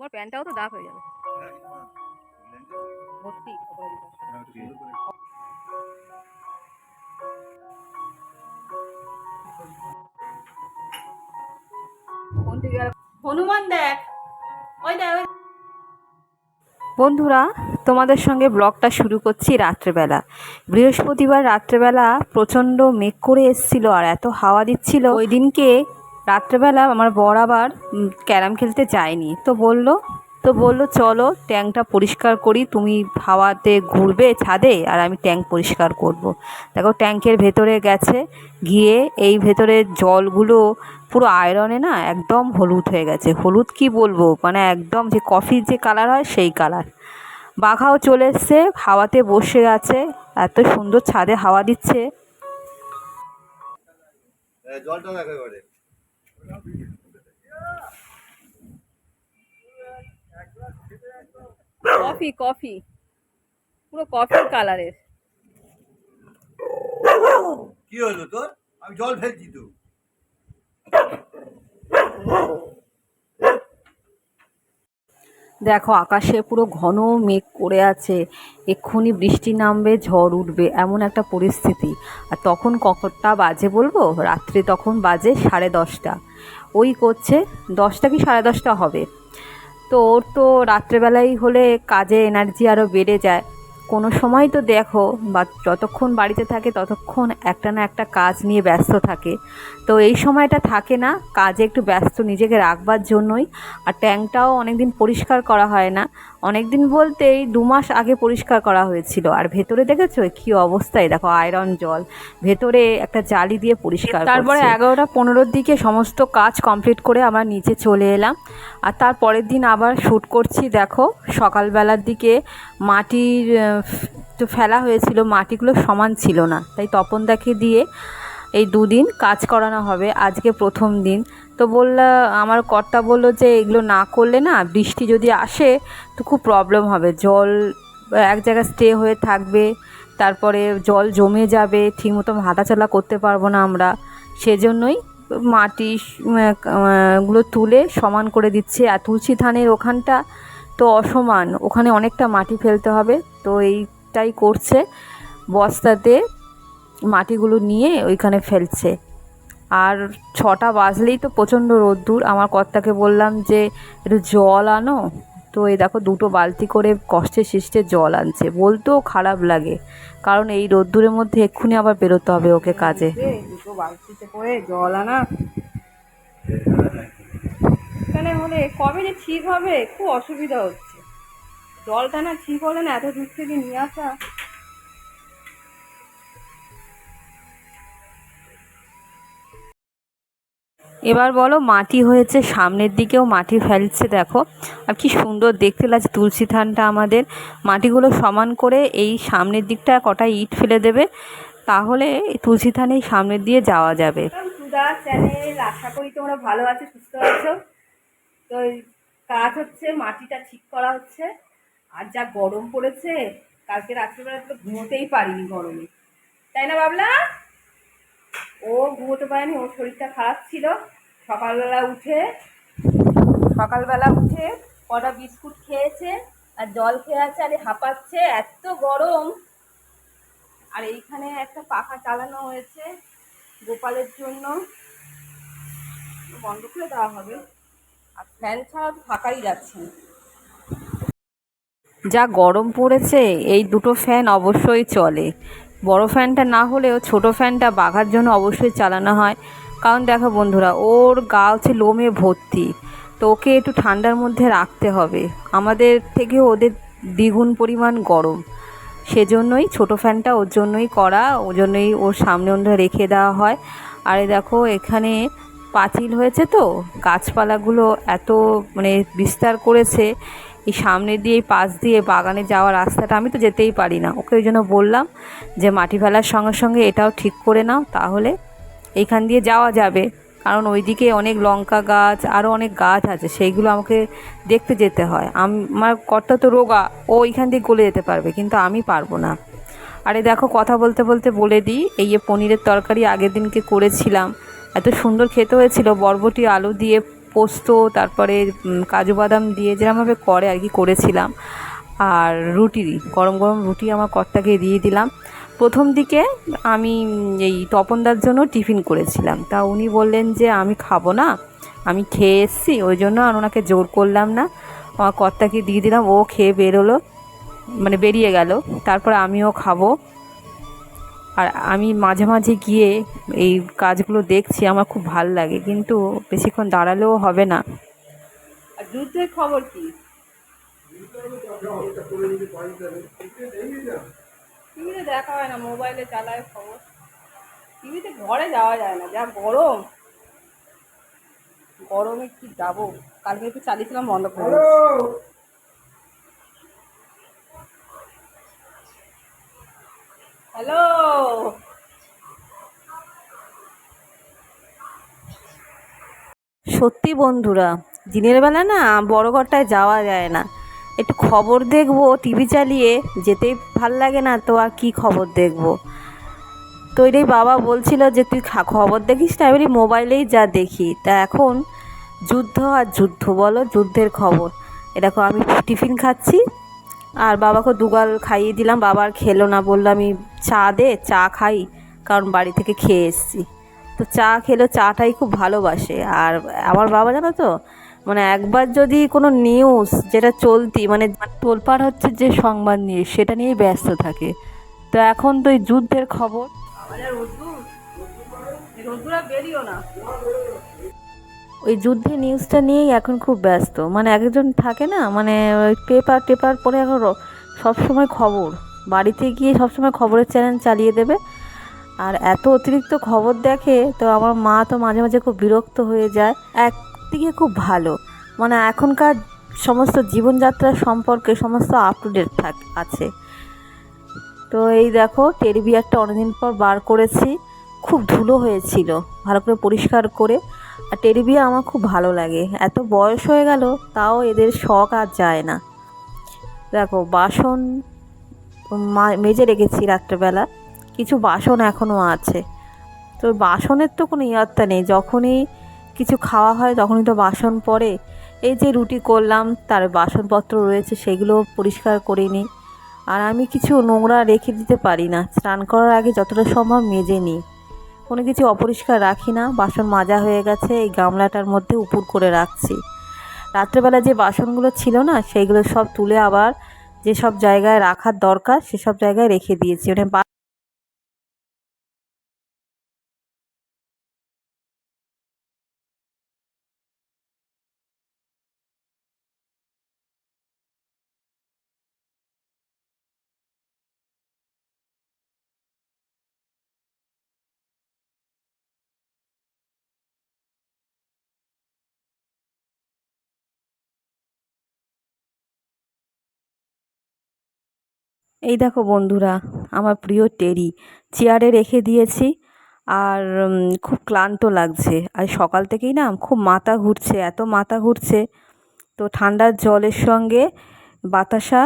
তোমার প্যান্টটাও তো দাগ হয়ে যাবে। ভর্তি? হনুমান দেখ। ওই দেখ বন্ধুরা তোমাদের সঙ্গে ব্লগটা শুরু করছি রাত্রেবেলা। বৃহস্পতিবার রাত্রেবেলা প্রচণ্ড মেঘ করে এসছিল আর এত হাওয়া দিচ্ছিল। ওই দিনকে রাত্রেবেলা আমার বর আবার ক্যারাম খেলতে যায়নি। তো বলল, তো বলল, চলো ট্যাঙ্কটা পরিষ্কার করি, তুমি হাওয়াতে ঘুরবে ছাদে, আর আমি ট্যাঙ্ক পরিষ্কার করব। দেখো ট্যাঙ্কের ভেতরে গেছে, গিয়ে এই ভেতরে জলগুলো পুরো আয়রনে না একদম হলুদ হয়ে গেছে। হলুদ কি বলব? মানে একদম যে কফির যে কালার হয়, সেই কালার। বাঘাও চলে এসছে, হাওয়াতে বসে আছে, এত সুন্দর ছাদে হাওয়া দিচ্ছে। জলটা কফি কফি। পুরো কফির কালারের। কি হলো তোর? আমি জল ফেলছি তো। দেখো, আকাশে পুরো ঘন মেঘ করে আছে। এক্ষুনি বৃষ্টি নামবে, ঝড় উঠবে, এমন একটা পরিস্থিতি। আর তখন কখনটা বাজে বলব? রাত্রে তখন বাজে সাড়ে দশটা। ওই করছে, দশটা কি সাড়ে দশটা হবে? তো ওর তো রাত্রেবেলাই হলে কাজে এনার্জি আরও বেড়ে যায়। কোনো সময় তো দেখো, বা যতক্ষণ বাড়িতে থাকে ততক্ষণ একটা না একটা কাজ নিয়ে ব্যস্ত থাকে। তো এই সময়টা থাকে না, কাজে একটু ব্যস্ত, নিজেকে রাখবার জন্যই। আর ট্যাঙ্কটাও অনেক দিন পরিষ্কার করা হয় না। অনেক দিন বলতেই দু মাস আগে পরিষ্কার করা হয়েছিল। আর ভেতরে দেখেছ? কি অবস্থায়? দেখো আয়রন জল। ভেতরে একটা জালি দিয়ে পরিষ্কার তারপরে এগারোটা পনেরোর দিকে সমস্ত কাজ কমপ্লিট করে আমরা নিচে চলে এলাম। আর তার পরের দিন আবার শ্যুট করছি দেখো। সকালবেলার দিকে মাটির তো ফেলা হয়েছিল মাটিগুলো সমান ছিল না। তাই তপনদাকে দিয়ে এই দুদিন কাজ করানো হবে, আজকে প্রথম দিন। তো বললা, আমার কর্তা বলল যে এগুলো না করলে না বৃষ্টি যদি আসে তো খুব প্রবলেম হবে। জল এক জায়গায় স্টে হয়ে থাকবে, তারপরে জল জমে যাবে ঠিক ঠিকমতো হাঁটাচলা করতে পারব না আমরা। সেজন্যই মাটি গুলো তুলে সমান করে দিচ্ছে। আর তুলসী ধানের ওখানটা তো অসমান, ওখানে অনেকটা মাটি ফেলতে হবে। তো এইটাই করছে বস্তাতে। মাটিগুলো নিয়ে ওইখানে ফেলছে। আর ছটা বাজলেই তো প্রচণ্ড রোদ্দুর। আমার কর্তাকে বললাম যে, একটু জল আনো। তো এই দেখো, দুটো বালতি করে কষ্টে সৃষ্টে জল আনছে। বলতেও খারাপ লাগে, কারণ এই রোদ্দুরের মধ্যে এক্ষুনি আবার বেরোতে হবে ওকে কাজে। দুটো বালতিতে করে জল আনা। এখানে হলে কবে যে ঠিক হবে, খুব অসুবিধা হচ্ছে। জলটা না ঠিক হলে না এত দূর থেকে নিয়ে আসা। এবার বলো, মাটি হয়েছে, সামনের দিকেও মাটি ফেলছে, দেখো। আর কি সুন্দর দেখতে লাগছে তুলসী থানটা আমাদের। মাটিগুলো সমান করে এই সামনের দিকটা কটা ইট ফেলে দেবে, তাহলে তুলসী থানে এই সামনের দিয়ে যাওয়া যাবে। আশা করি তোমরা ভালো আছো, সুস্থ আছো। তো কাজ হচ্ছে, মাটিটা ঠিক করা হচ্ছে। আর যা গরম পড়েছে, কালকে রাত্রিবেলা তো ঘুমোতেই পারিনি গরমে। তাই না, বাবলা? ও ঘুমোতে পারেনি, ওর শরীরটা খারাপ ছিল। সকালবেলা উঠে সকালবেলা উঠে কটা বিস্কুট খেয়েছে, আর জল খেয়ে আছে, আর হাঁপাচ্ছে, এত গরম। আর এইখানে একটা পাখা চালানো হয়েছে গোপালের জন্য। বন্ধ করে দেওয়া হবে। আর ফ্যান ছাড়া তো থাকাই যাচ্ছে যা গরম পড়েছে, এই দুটো ফ্যান অবশ্যই চলে। বড় ফ্যানটা না হলেও ছোট ফ্যানটা বাঘার জন্য অবশ্যই চালানো হয়। কারণ দেখো বন্ধুরা, ওর গা হচ্ছে লোমে ভর্তি। তো ওকে একটু ঠান্ডার মধ্যে রাখতে হবে। আমাদের থেকে ওদের দ্বিগুণ পরিমাণ গরম। সেজন্যই ছোট ফ্যানটা ওর জন্যই করা, ওর জন্যই ওর সামনে ওটা রেখে দেওয়া হয়। আর দেখো, এখানে পাঁচিল হয়েছে তো, গাছপালাগুলো এত মানে বিস্তার করেছে এই সামনে দিয়ে, এই পাশ দিয়ে বাগানে যাওয়ার রাস্তাটা আমি তো যেতেই পারি না। ওকে ওই জন্য বললাম যে, মাটি ফেলার সঙ্গে সঙ্গে এটাও ঠিক করে নাও, তাহলে এইখান দিয়ে যাওয়া যাবে। কারণ ওইদিকে অনেক লঙ্কা গাছ আরও অনেক গাছ আছে, সেইগুলো আমাকে দেখতে যেতে হয়। আমার কর্তা তো রোগা, ও ওইখান দিয়ে গলে যেতে পারবে, কিন্তু আমি পারব না। আরে দেখো, কথা বলতে বলতে বলে দিই, এই যে পনিরের তরকারি আগের দিনকে করেছিলাম, এত সুন্দর খেতে হয়েছিল, বরবটি, আলু দিয়ে পোস্ত, তারপরে কাজু বাদাম দিয়ে যেরকমভাবে করে আর কি করেছিলাম। আর রুটি, গরম গরম রুটি আমার কর্তাকে দিয়ে দিলাম। প্রথম দিকে আমি এই তপনদার জন্য টিফিন করেছিলাম। তা উনি বললেন যে, আমি খাব না, আমি খেয়ে এসছি, ওই জন্য আর ওনাকে জোর করলাম না। আমার কর্তাকে দিয়ে দিলাম, ও খেয়ে বেরোলো মানে বেরিয়ে গেল। তারপর আমিও খাব। আর আমি মাঝে মাঝে গিয়ে এই কাজগুলো দেখছি আমার খুব ভালো লাগে কিন্তু বেশিক্ষণ দাঁড়ালেও হবে না। আর যুদ্ধের খবর কি? টিভিতে দেখা হয় না মোবাইলে চালায় খবর। টিভিতে ঘরে যাওয়া যায় না যা গরম। গরমে কি যাব? কালকে একটু চালিয়েছিলাম বন্ধ করে হ্যালো সত্যি বন্ধুরা, দিনের বেলা না বড় ঘরটায় যাওয়া যায় না। একটু খবর দেখব, টিভি চালিয়ে যেতেই ভালো লাগে না তো আর কি খবর দেখব। তো এটাই বাবা বলছিল যে, তুই খবর দেখিস না? এবারে মোবাইলেই যা দেখি। তা এখন যুদ্ধ আর যুদ্ধ, বলো যুদ্ধের খবর। এরকম আমি টিফিন খাচ্ছি, আর বাবাকে দুগাল খাইয়ে দিলাম। বাবার খেলো না বলল আমি চা দে চা খাই, কারণ বাড়ি থেকে খেয়ে এসেছি। তো চা খেলে চাটাই খুব ভালোবাসে। আর আমার বাবা জানো তো মানে একবার যদি কোনো নিউজ যেটা চলতি মানে তোলপাড় হচ্ছে যে সংবাদ নিয়ে, সেটা নিয়েই ব্যস্ত থাকে। তো এখন তো এই যুদ্ধের খবর। ওই যুদ্ধের নিউজটা নিয়েই এখন খুব ব্যস্ত। মানে একজন থাকে না মানে ওই পেপার টেপার পরে এখন সবসময় খবর। বাড়িতে গিয়ে সবসময় খবরের চ্যানেল চালিয়ে দেবে। আর এত অতিরিক্ত খবর দেখে তো আমার মা তো মাঝে মাঝে খুব বিরক্ত হয়ে যায়। একদিকে খুব ভালো মানে এখনকার সমস্ত জীবনযাত্রা সম্পর্কে সমস্ত আপ টু ডেট থাক, আছে। তো এই দেখো টেডি বিয়ারটা অনেকদিন পর বার করেছি, খুব ধুলো হয়েছিল, ভালো করে পরিষ্কার করে। আর টেডি আমার খুব ভালো লাগে, এত বয়স হয়ে গেল, তাও এদের শখ আর যায় না। দেখো, বাসন মেজে রেখেছি রাত্রেবেলা। কিছু বাসন এখনও আছে। তো বাসনের তো কোনো ইয়াত্তা নেই। যখনই কিছু খাওয়া হয়, তখনই তো বাসন পড়ে। এই যে রুটি করলাম, তার বাসনপত্র রয়েছে, সেগুলো পরিষ্কার করে নিই। আর আমি কিছু নোংরা রেখে দিতে পারি না। স্নান করার আগে যতটা সম্ভব মেজে নিই। কোনো কিছু অপরিষ্কার রাখি না। বাসন মাজা হয়ে গেছে, এই গামলাটার মধ্যে উপুর করে রাখছি। রাত্রেবেলা যে বাসনগুলো ছিল না সেইগুলো সব তুলে আবার যেসব জায়গায় রাখার দরকার সেসব জায়গায় রেখে দিয়েছি। মানে এই দেখো বন্ধুরা, আমার প্রিয় টেরি, চেয়ারে রেখে দিয়েছি আর খুব ক্লান্ত লাগছে। আর সকাল থেকেই না খুব মাথা ঘুরছে, এত মাথা ঘুরছে। তো ঠান্ডার জলের সঙ্গে বাতাসা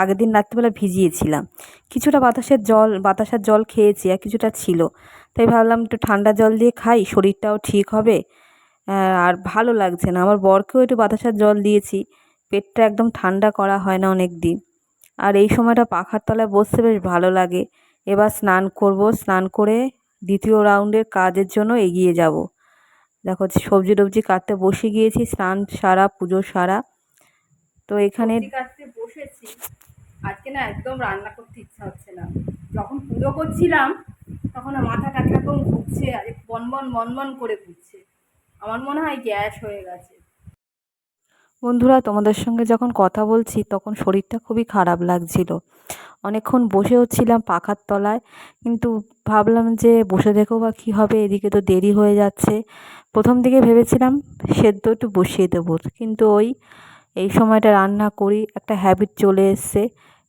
আগের দিন রাত্রিবেলা ভিজিয়েছিলাম। কিছুটা বাতাসের জল, বাতাসার জল খেয়েছি আর কিছুটা ছিল। তাই ভাবলাম একটু ঠান্ডা জল দিয়ে খাই, শরীরটাও ঠিক হবে। আর ভালো লাগছে না, আমার বরকেও একটু বাতাসার জল দিয়েছি। পেটটা একদম ঠান্ডা করা হয় না অনেক দিন আর এই সময়টা পাখার তলায় বসতে বেশ ভালো লাগে। এবার স্নান করব। স্নান করে দ্বিতীয় রাউন্ডের কাজের জন্য এগিয়ে যাব। দেখো সবজি টবজি কাটতে বসে গিয়েছি। স্নান সারা, পুজো সারা। তো এখানে কাটতে বসেছি। আজকে না একদম রান্না করতে ইচ্ছা হচ্ছে না। যখন পুজো করছিলাম, তখন মাথাটা কীরকম ঘুরছে, আর বনবন বনবন করে ঘুরছে। আমার মনে হয় গ্যাস হয়ে গেছে। বন্ধুরা, তোমাদের সঙ্গে যখন কথা বলছি, তখন শরীরটা খুবই খারাপ লাগছিল। অনেকক্ষণ বসেও ছিলাম পাখার তলায়, কিন্তু ভাবলাম যে বসে দেখো বা কী হবে, এদিকে তো দেরি হয়ে যাচ্ছে। প্রথম দিকে ভেবেছিলাম সেদ্ধ একটু বসিয়ে দেবো, কিন্তু ওই, এই সময়টা রান্না করি, একটা হ্যাবিট চলে এসছে।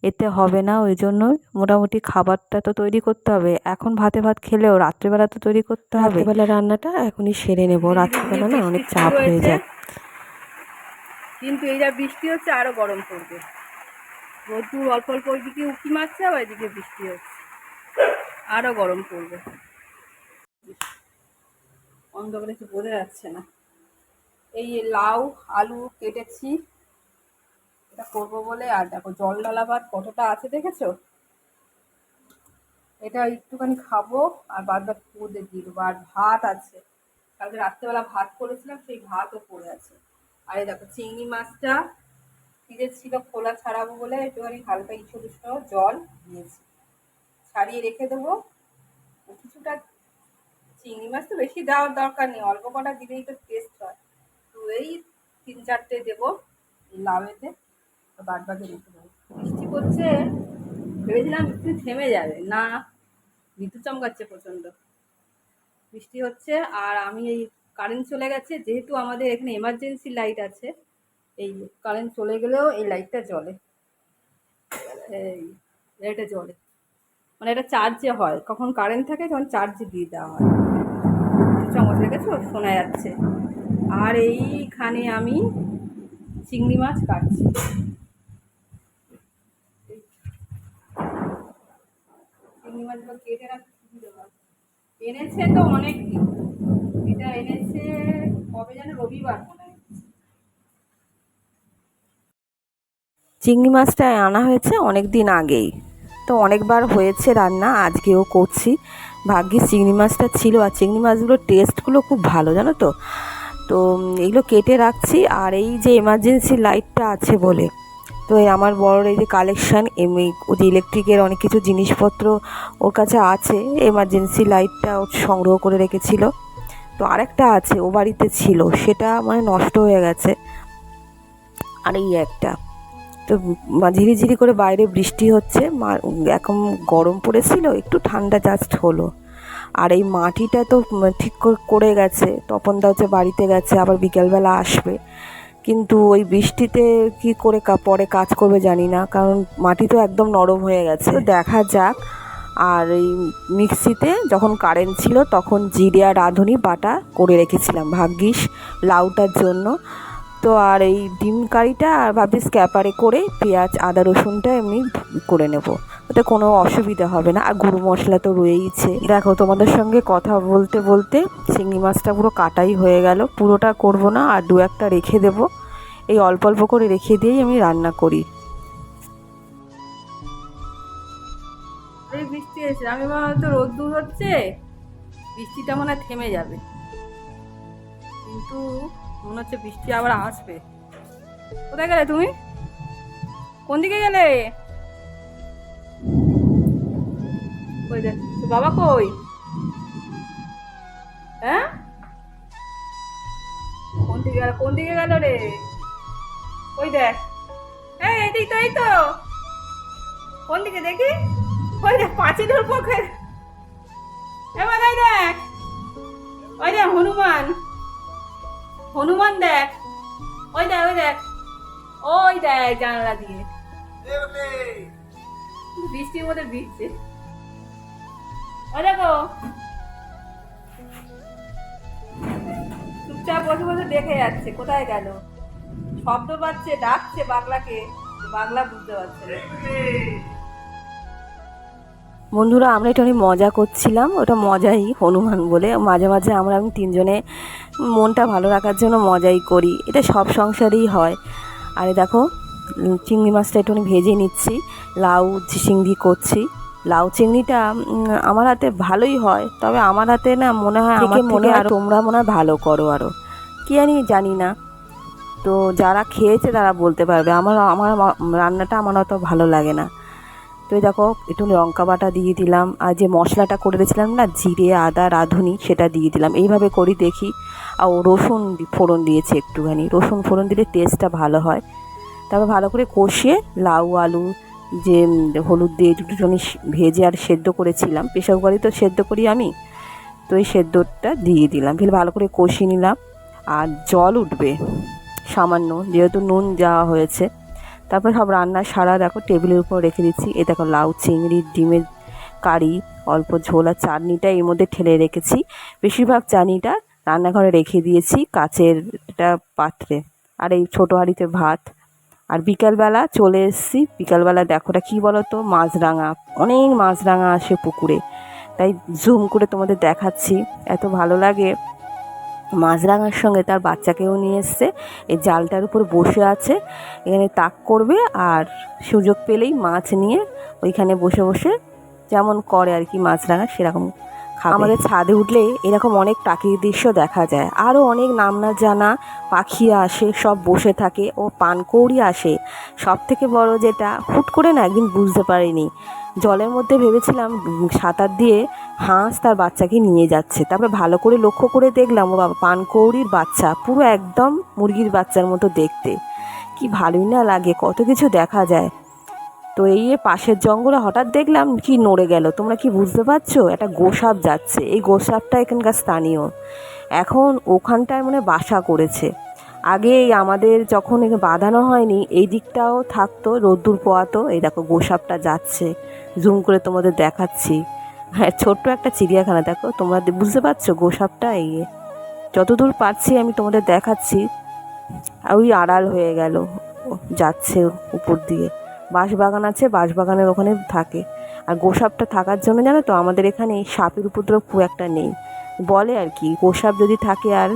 এতে হবে না, ওই জন্য মোটামুটি খাবারটা তো তৈরি করতে হবে। এখন ভাতে ভাত খেলেও রাত্রিবেলা তো তৈরি করতে হবে। রাত্রিবেলা রান্নাটা এখনই সেরে নেব। রাত্রিবেলা না অনেক চাপ হয়ে যায়। কিন্তু এই যা বৃষ্টি হচ্ছে আরও গরম পড়বে। রোদ্দুর অল্প অল্প ওইদিকে উঁকি মারছে, আবার এদিকে বৃষ্টি হচ্ছে। আরও গরম পড়বে। অন্ধকারে কিছু বোঝা যাচ্ছে না। এই লাউ, আলু কেটেছি। এটা করব বলে, আর দেখো, জল ঢালা ভাত কতটা আছে দেখেছ? এটা একটুখানি খাব, আর বাদ পুকুরে দিয়ে দেবো। আর ভাত আছে। কালকে রাত্রেবেলা ভাত করেছিলাম, সেই ভাতও পড়ে আছে। আর দেখো, চিংড়ি মাছটা ফ্রিজে ছিল, খোলা ছাড়াবো বলে একটুখানি হালকা ইঁচড় জল দিয়েছি। ছাড়িয়ে রেখে দেবো। কিছুটা চিংড়ি মাছ তো বেশি দেওয়ার দরকার নেই, অল্প কটা দিলেই তো টেস্ট হয়। তো এই তিন চারটে দেবো লাউয়েতে বাদ বাকি রেখে দেবো। বৃষ্টি পড়ছে ভেবেছিলাম বৃষ্টি থেমে যাবে। না বিদ্যুৎ চমকাচ্ছে প্রচণ্ড। বৃষ্টি হচ্ছে, আর আমি এই কারেন্ট চলে গেছে, যেহেতু আমাদের এখানে এমার্জেন্সি লাইট আছে, এই কারেন্ট চলে গেলেও এই লাইটটা জ্বলে। এই লাইটটা জ্বলে। মানে এটা চার্জে হয়, কখন কারেন্ট থাকে তখন চার্জে দিয়ে দেওয়া হয়। চমক দেখেছ শোনা যাচ্ছে। আর এইখানে আমি চিংড়ি মাছ কাটছি। চিংড়ি কেটে এনেছে তো অনেক এটা এনেছে চিংড়ি মাছটা আনা হয়েছে অনেক দিন আগেই। তো অনেকবার হয়েছে রান্না, আজকেও করছি। ভাগ্যিস চিংড়ি মাছটা ছিল আর চিংড়ি মাছগুলোর টেস্টগুলো খুব ভালো, জানো তো? তো এগুলো কেটে রাখছি আর এই যে এমার্জেন্সি লাইটটা আছে বলে, তো আমার বড় এই যে কালেকশান এমনি ওই যে ইলেকট্রিকের অনেক কিছু জিনিসপত্র ওর কাছে আছে। এমার্জেন্সি লাইটটা ও সংগ্রহ করে রেখেছিল। তো আরেকটা আছে ও বাড়িতে ছিল, সেটা মানে নষ্ট হয়ে গেছে। আর এই একটা। তো ঝিরিঝিরি করে বাইরে বৃষ্টি হচ্ছে, মা- এখন গরম পড়েছিল, একটু ঠান্ডা জাস্ট হলো। আর এই মাটিটা তো ঠিক করে- গেছে, তপনদা হচ্ছে বাড়িতে গেছে, আবার বিকেলবেলা আসবে। কিন্তু ওই বৃষ্টিতে কি করে পরে কাজ করবে জানি না, কারণ মাটি তো একদম নরম হয়ে গেছে। দেখা যাক আর এই মিক্সিতে যখন কারেন্ট ছিল তখন জিরে আর রাঁধুনি বাটা করে রেখেছিলাম, ভাগ্যিস লাউটার জন্য। তো আর এই ডিম কারিটা আর ভাবছি স্ক্যাপারে করে পেঁয়াজ, আদা, রসুনটা এমনি করে নেব। ওতে কোনো অসুবিধা হবে না। আর গুঁড়ো মশলা তো রয়েইছে। দেখো তোমাদের সঙ্গে কথা বলতে বলতে চিংড়ি মাছটা পুরো কাটাই হয়ে গেল। পুরোটা করব না, আর দু একটা রেখে দেব। এই অল্প অল্প করে রেখে দিয়েই আমি রান্না করি। এই বৃষ্টি এসে আমি ভাবলাম তো রোদ্দুর হচ্ছে। বৃষ্টিটা মনে হয় থেমে যাবে। কিন্তু মনে হচ্ছে বৃষ্টি আবার আসবে। কোথায় গেলে তুমি? কোন দিকে গেলে? দেখ বাবা কই? হ্যাঁ? কোন দিকে গেল, কোন দিকে গেল রে? ওই দেখ। এই এই তো এই তো। কোন দিকে দেখি? ওই দেখ পাঁচিলের পক্ষে। এবার এই দেখ। ওই দেখ হনুমান। হনুমান দেখ। ওই দেখ ওই দেখ। ওই দেখ জানলা দিয়ে। বৃষ্টির মধ্যে ভিজছে। ওই দেখো। চুপচাপ বসে বসে দেখে যাচ্ছে কোথায় গেল? শব্দ পাচ্ছে ডাকছে বাংলাকে। বাংলা বুঝতে পারছে বন্ধুরা আমরা অনেক মজা করছিলাম। ওটা মজাই হনুমান বলে। মাঝে মাঝে আমরা আমি তিনজনে মনটা ভালো রাখার জন্য মজাই করি। এটা সব সংসারেই হয়। আরে দেখো চিংড়ি মাছটা একটু ভেজে নিচ্ছি। লাউ চিংড়ি করছি। লাউ চিংড়িটা আমার হাতে ভালোই হয়। তবে আমার হাতে না মনে হয় আমার মনে হয় তোমরা মনে হয় ভালো করো আরও কি জানি জানি না। তো যারা খেয়েছে তারা বলতে পারবে। আমার আমার রান্নাটা আমার অত ভালো লাগে না। তো দেখো, একটু লঙ্কা বাটা দিয়ে দিলাম, আর যে মশলাটা করে দিয়েছিলাম না, জিরে, আদা, রাঁধুনি, সেটা দিয়ে দিলাম। এইভাবে করি দেখি, আর রসুন ফোড়ন দিয়েছি একটুখানি। রসুন ফোড়ন দিলে টেস্টটা ভালো হয়। তারপর ভালো করে কষিয়ে লাউ, আলু, যে হলুদ দিয়ে একটুখানি ভেজে আর সেদ্ধ করেছিলাম। প্রেশার কুকারে তো সেদ্ধ করি আমি, তো এই সেদ্ধটা দিয়ে দিলাম। ফের ভালো করে কষিয়ে নিলাম, আর জল উঠবে। সামান্য, যেহেতু নুন দেওয়া হয়েছে। তারপর সব রান্না সারা দেখো টেবিলের উপর রেখে দিচ্ছি। এ দেখো লাউ, চিংড়ি, ডিমের কারি, অল্প ঝোল আর চাটনিটা এর মধ্যে ঠেলে রেখেছি। বেশিরভাগ চাটনিটা রান্নাঘরে রেখে দিয়েছি কাচের একটা পাত্রে। আর এই ছোটো হাঁড়িতে ভাত। আর বিকালবেলা চলে এসেছি। বিকালবেলা দেখো ওটা কী বলো তো মাছরাঙা। অনেক মাছরাঙা আসে পুকুরে। তাই জুম করে তোমাদের দেখাচ্ছি। এত ভালো লাগে। মাছরাঙার সঙ্গে তার বাচ্চাকেও নিয়ে এসছে। এই জালটার উপর বসে আছে, এখানে তাক করবে আর সুযোগ পেলেই মাছ নিয়ে ওইখানে বসে বসে যেমন করে আর কি মাছরাঙা, সেরকম আমাদের ছাদে উঠলে এরকম অনেক প্রাকৃতিক দৃশ্য দেখা যায়। আরও অনেক নাম না জানা পাখি আসে, সব বসে থাকে, ও পানকৌড়ি আসে। সব থেকে বড় যেটা, হুট করে না একদিন বুঝতে পারিনি। জলের মধ্যে ভেবেছিলাম সাঁতার দিয়ে হাঁস তার বাচ্চাকে নিয়ে যাচ্ছে। তারপরে ভালো করে লক্ষ্য করে দেখলাম, ও বাবা, পানকৌড়ির বাচ্চা, পুরো একদম মুরগির বাচ্চার মতো দেখতে। কি ভালোই না লাগে, কত কিছু দেখা যায়। তো এই পাশের জঙ্গলে হঠাৎ দেখলাম কি নড়ে গেল। তোমরা কি বুঝতে পারছ? একটা গোসাপ যাচ্ছে। এই গোসাপটা এখানকার স্থানীয়। এখন ওখানটায় মানে বাসা করেছে। আগে আমাদের যখন বাঁধানো হয়নি, এই দিকটাও থাকতো, রোদ্দুর পোয়াতো এই দেখো গোসাপটা যাচ্ছে। জুম করে তোমাদের দেখাচ্ছি। হ্যাঁ ছোট্ট একটা চিড়িয়াখানা, দেখো, তোমরা বুঝতে পারছ গোসাপটা এই যতদূর পারছি আমি তোমাদের দেখাচ্ছি। আর ওই আড়াল হয়ে গেল যাচ্ছে উপর দিয়ে। বাঁশবাগান আছে, বাঁশবাগানের ওখানে থাকে। আর গোসাপটা থাকার জন্য জানো তো, আমাদের এখানে সাপের উপদ্রব খুব একটা নেই। বলে আর কি, গোসাপ যদি থাকে আর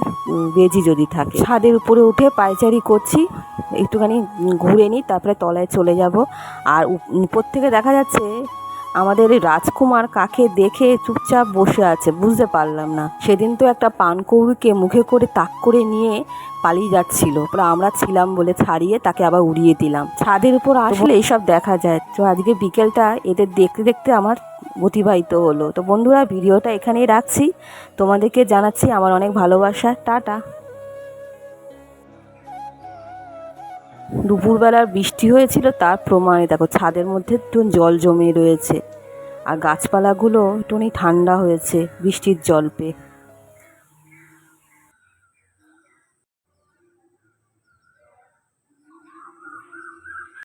বেজি যদি থাকে। ছাদের উপরে উঠে পায়চারি করছি। একটুখানি ঘুরে নিই, তারপরে তলায় চলে যাব। আর উপর থেকে দেখা যাচ্ছে আমাদের রাজকুমার কাকে দেখে চুপচাপ বসে আছে, বুঝতে পারলাম না। সেদিন তো একটা পানকৌড়িকে মুখে করে তাক করে নিয়ে পালিয়ে যাচ্ছিল। পরে আমরা ছিলাম বলে ছাড়িয়ে তাকে আবার উড়িয়ে দিলাম। ছাদের উপর আসলে এইসব দেখা যায়। তো আজকে বিকেলটা এদের দেখতে দেখতে আমার অতিবাহিত হলো। তো বন্ধুরা, ভিডিওটা এখানেই রাখছি। তোমাদেরকে জানাচ্ছি আমার অনেক ভালোবাসা। টাটা। দুপুরবেলার বৃষ্টি হয়েছিল তার প্রমাণে। দেখো, ছাদের মধ্যে একটু জল জমে রয়েছে। আর গাছপালাগুলো একটুখানি ঠান্ডা হয়েছে বৃষ্টির জল পেয়ে।